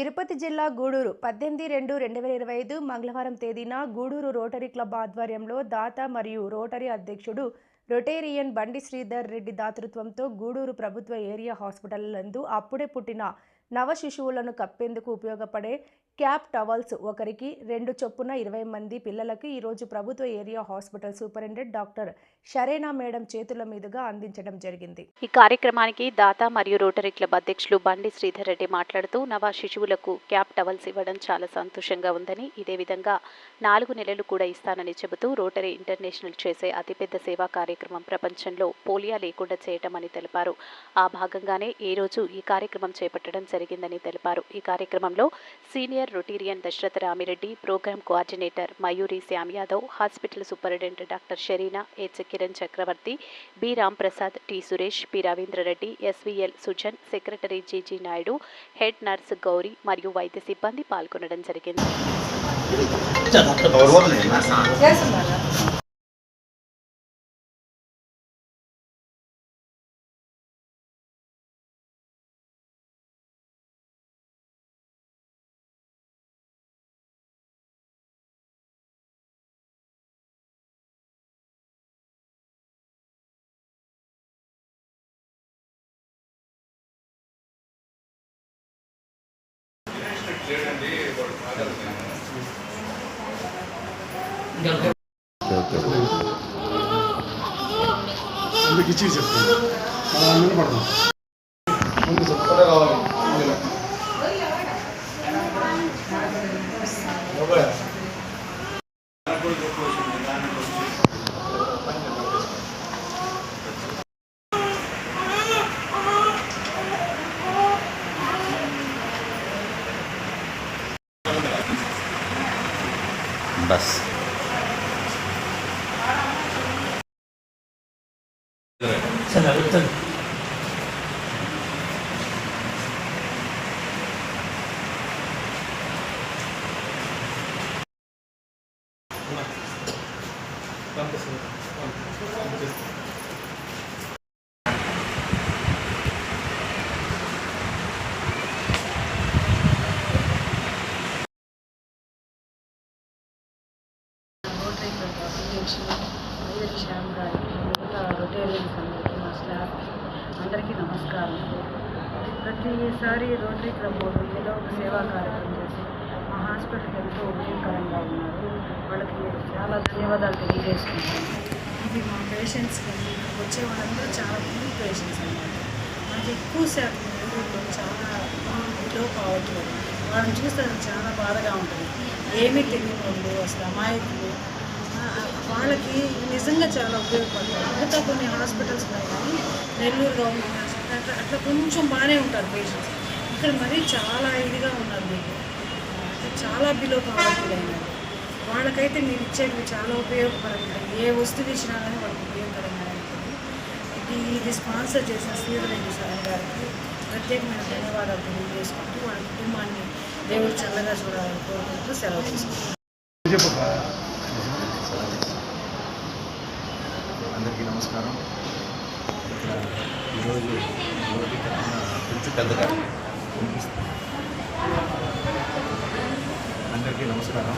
తిరుపతి జిల్లా గూడూరు పద్దెనిమిది రెండు రెండు వేల ఇరవై ఐదు మంగళవారం తేదీన గూడూరు రోటరీ క్లబ్ ఆధ్వర్యంలో దాత మరియు రోటరీ అధ్యక్షుడు రొటేరియన్ బండి శ్రీధర్ రెడ్డి దాతృత్వంతో గూడూరు ప్రభుత్వ ఏరియా హాస్పిటల్ నందు అప్పుడే పుట్టిన నవ శిశువులను కప్పేందుకు ఉపయోగపడే క్యాప్ టవల్స్ ఒకరికి రెండు చొప్పున ఇరవై మంది పిల్లలకు ఈరోజు ప్రభుత్వ area hospital superintendent doctor Shareena madam చేతుల మీదుగా అందించడం జరిగింది. ఈ కార్యక్రమానికి దాత మరియు రోటరీ క్లబ్ అధ్యక్షులు బండి శ్రీధర్ రెడ్డి మాట్లాడుతూ నవ శిశువులకు క్యాప్ టవల్స్ ఇవ్వడం చాలా సంతోషంగా ఉందని ఇదే విధంగా నాలుగు నెలలు కూడా ఇస్తానని చెబుతూ రోటరీ ఇంటర్నేషనల్ చేసే అతిపెద్ద సేవా కార్యక్రమం ప్రపంచంలో పోలియా లేకుండా చేయటం అని తెలిపారు. ఆ భాగంగానే ఈ రోజు ఈ కార్యక్రమం చేపట్టడం జరిగింది. జరిగిందని తెలిపారు. ఈ కార్యక్రమంలో senior Rotarian Dasaratha Ramireddy programme coordinator Mayuri Shyam Yadav hospital superintendent doctor Shareena H Kiran Chakravarthi B Ramprasad T Suresh P Ravindrareddy SVL Sujan secretary GG Naidu head nurse Gowri మరియు వైద్య సిబ్బంది పాల్గొనడం జరిగింది. అందుకు ఇచ్చి చెప్తాను మనం చెప్తా కావాలి బస్ రోటరీ క్లబ్ అసోసియేషన్ వైద్య శ్యామ్ గారికి మిగతా రొటేరియన్స్ అందరికీ మా స్టాఫ్ అందరికీ నమస్కారం. ప్రతిసారి రోటరీ క్లబ్ బోర్డు ఏదో ఒక సేవా కార్యక్రమం చేసి మా హాస్పిటల్కి ఎంతో ఉపయోగకరంగా ఉన్నారు. వాళ్ళకి చాలా ధన్యవాదాలు తెలియజేసుకుంటాను ఇది మా పేషెంట్స్ కానీ వచ్చే వాళ్ళందరూ చాలా పూర్ పేషెంట్స్ అన్నమాట. మాకు ఎక్కువ శాతం చాలా లో కావట్లేదు వాళ్ళని చూస్తే చాలా బాధగా ఉంటుంది. ఏమీ తెలియని వాళ్ళు అసలు అమాయకులు వాళ్ళకి నిజంగా చాలా ఉపయోగపడుతుంది. మిగతా కొన్ని హాస్పిటల్స్ కానీ నెల్లూరు గవర్నమెంట్ హాస్పిటల్ అట్లా అట్లా కొంచెం బాగానే ఉంటారు పేషెంట్స్ ఇక్కడ మరీ చాలా ఇదిగా ఉన్నారు మీకు చాలా బిలో కావాలి వాళ్ళకైతే మీరు ఇచ్చేవి చాలా ఉపయోగపడుతుంది ఏ వస్తువు ఇచ్చినా కానీ వాళ్ళకి ఉపయోగకరంగా ఉంటుంది. ఇది ఇది స్పాన్సర్ చేసిన శ్రీధరెడ్డి సార్ గారికి ప్రత్యేకమైన ధన్యవాదాలు తెలియజేసుకుంటూ వాళ్ళ కుటుంబాన్ని దేవుడు చల్లగా చూడాలని కోరుకుంటూ సెలవు తీసుకుంటాం చెప్పు అందరికీ నమస్కారం. ఈరోజు రోడ్డు కొంచెం పెద్దగా వినిపిస్తుంది అందరికీ నమస్కారం.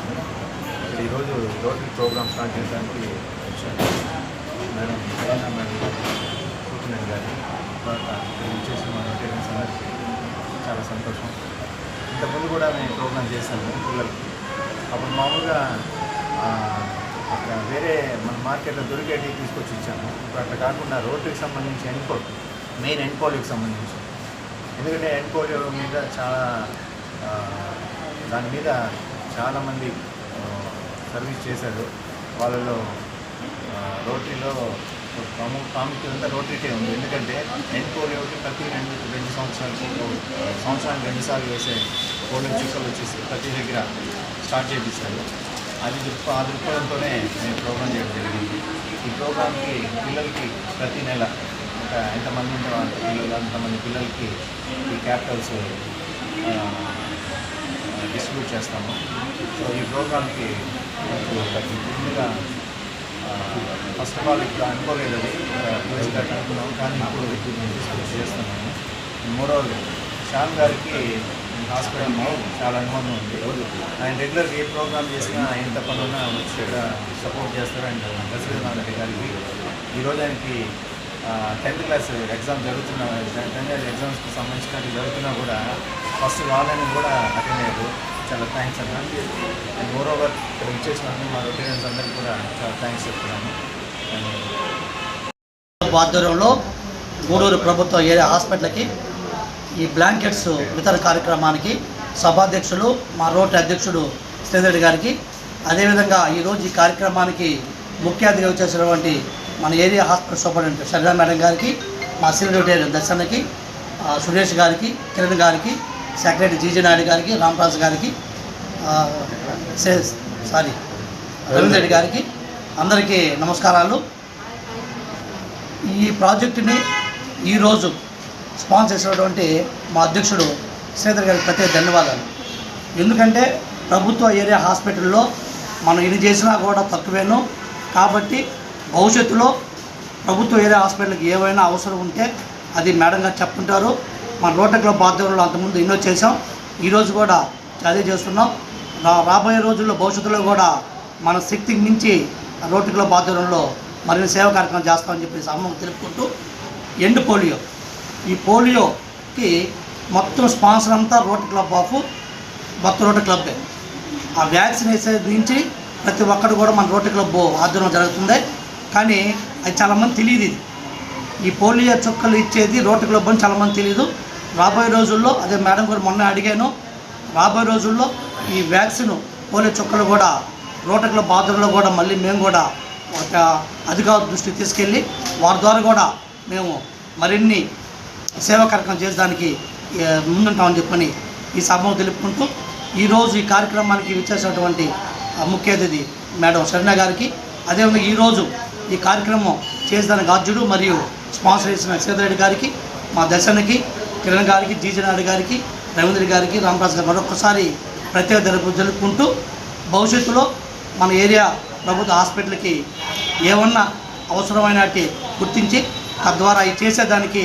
ఇక్కడ ఈరోజు రోటరీ ప్రోగ్రామ్ స్టార్ట్ చేయడానికి వచ్చాను మేడం సరైన మేడం కూర్చున్నాను కానీ తర్వాత ఇక్కడ వచ్చేసి మా రోటరీన్స్ అందరికీ చాలా సంతోషం. ఇంతకుముందు కూడా నేను ప్రోగ్రామ్ చేశాను పిల్లలకి. అప్పుడు మామూలుగా వేరే మన మార్కెట్లో దొరికేటివి తీసుకొచ్చి ఇచ్చాము. ఇప్పుడు అట్లా కాకుండా రోడ్డుకి సంబంధించి ఎన్కోల్ మెయిన్ ఎన్కోల్కి సంబంధించి. ఎందుకంటే ఎన్కోల్ మీద చాలా దాని మీద చాలామంది సర్వీస్ చేశారు. వాళ్ళలో రోటరీలో ప్రాముఖ్యత అంతా రోటరీకే ఉంది. ఎందుకంటే ఎండ్ పోలియోకి ప్రతి రెండు రెండు సంవత్సరాలకు ఒక సంవత్సరానికి రెండుసార్లు వేసే పోలియో చుక్కలు వచ్చేసి ప్రతి దగ్గర స్టార్ట్ చేపిస్తారు. అది దృక్ప ఆ దృక్పథంతోనే నేను ప్రోగ్రామ్ చేయడం జరిగింది. ఈ ప్రోగ్రామ్కి పిల్లలకి ప్రతి నెల ఒక ఎంతమంది ఉంటే అంత పిల్లలు అంతమంది పిల్లలకి ఈ క్యాపిటల్స్ డిస్ట్రిబ్యూట్ చేస్తాము. సో ఈ ప్రోగ్రామ్కి ముందుగా ఫస్ట్ ఆఫ్ ఆల్ ఇప్పుడు అనుకోలేదు అది. అనుకున్నాం కానీ ఇప్పుడు నేను డిస్కస్ మూడవది శ్యామ్ గారికి హాస్పిటల్ చాలా అనుబంధం ఉంది. ఆయన రెగ్యులర్ ఏ ప్రోగ్రామ్ చేసినా ఎంత పనున్నా వచ్చి ఇక్కడ సపోర్ట్ చేస్తారు అండ్ దశరథనాథ్ రెడ్డి గారికి. ఈరోజు ఆయనకి టెన్త్ క్లాస్ ఎగ్జామ్ జరుగుతున్న టెన్త్ క్లాస్ ఎగ్జామ్స్కి సంబంధించిన జరుగుతున్నా కూడా ఫస్ట్ వాళ్ళని కూడా అటెండ్ అయ్యారు. చాలా థ్యాంక్స్ అన్నాను అండ్ మోర్ ఓవర్ ఇక్కడ ఇచ్చేసినందుకు మా రొటీరియన్స్ అందరికీ కూడా చాలా థ్యాంక్స్ చెప్తున్నాను. ఆధ్వర్యంలో గూడూరు ప్రభుత్వ ఏరియా హాస్పిటల్కి ఈ బ్లాంకెట్స్ వితరణ కార్యక్రమానికి సభాధ్యక్షులు మా రోటరీ అధ్యక్షుడు శ్రీధర్ గారికి. అదేవిధంగా ఈరోజు ఈ కార్యక్రమానికి ముఖ్య అతిథిగా వచ్చేసినటువంటి మన area hospital superintendent Sarida madam గారికి మా సీనియర్ దర్శనకి సురేష్ గారికి కిరణ్ గారికి సెక్రటరీ జీజీ నాయుడు గారికి రామరాజు గారికి సారీ రవీంద్ర రెడ్డి గారికి అందరికీ నమస్కారాలు. ఈ ప్రాజెక్టుని ఈరోజు స్పాన్సర్ చేసినటువంటి మా అధ్యక్షుడు శ్రీధర్ గారికి ప్రత్యేక ధన్యవాదాలు. ఎందుకంటే ప్రభుత్వ ఏరియా హాస్పిటల్లో మనం ఎన్ని చేసినా కూడా తక్కువేను. కాబట్టి భవిష్యత్తులో ప్రభుత్వ ఏరియా హాస్పిటల్కి ఏవైనా అవసరం ఉంటే అది మేడం గారు చెప్పుకుంటారు మన రోటరీ క్లబ్ ఆధ్వర్యంలో అంతకుముందు ఎన్నో చేసాం ఈరోజు కూడా అదే చేస్తున్నాం. రా రాబోయే రోజుల్లో భవిష్యత్తులో కూడా మన శక్తికి మించి రోటరీ క్లబ్ ఆధ్వర్యంలో మరిన్ని సేవా కార్యక్రమం చేస్తామని చెప్పి సమ్మం తెలుపుకుంటూ ఎండ్ పోలియో. ఈ పోలియోకి మొత్తం స్పాన్సర్ అంతా రోటరీ క్లబ్ ఆఫ్ భక్తు రోటరీ క్లబ్బే ఆ వ్యాక్సిన్ వేసే నుంచి ప్రతి ఒక్కరు కూడా మన రోటరీ క్లబ్ ఆధ్వర్యం జరుగుతుంది. కానీ అది చాలామంది తెలియదు ఇది. ఈ పోలియో చుక్కలు ఇచ్చేది రోటరీ క్లబ్ అని చాలామంది తెలియదు. రాబోయే రోజుల్లో అదే మేడం కూడా మొన్న అడిగాను రాబోయే రోజుల్లో ఈ వ్యాక్సిన్ పోలియో చుక్కలు కూడా రోటరీ క్లబ్ ఆధ్వర్యంలో కూడా మళ్ళీ మేము కూడా ఒక అధికార దృష్టికి తీసుకెళ్ళి వారి ద్వారా కూడా మేము మరిన్ని సేవా కార్యక్రమం చేసేదానికి ముందుంటామని చెప్పని ఈ సభను తెలుపుకుంటూ ఈరోజు ఈ కార్యక్రమానికి విచ్చేసినటువంటి ముఖ్య అతిథి మేడం శరణ్య గారికి అదేవిధంగా ఈరోజు ఈ కార్యక్రమం చేసేదానికి అధ్యుడు మరియు స్పాన్సర్ చేసిన సీతారెడ్డి గారికి మా దర్శనకి కిరణ్ గారికి జీజనాయుడు గారికి రవీంద్ర గారికి రామరాజు గారు మరొకసారి ప్రత్యేక జరుపు జరుపుకుంటూ భవిష్యత్తులో మన ఏరియా ప్రభుత్వ హాస్పిటల్కి ఏమన్నా అవసరమైనటి గుర్తించి తద్వారా ఈ చేసేదానికి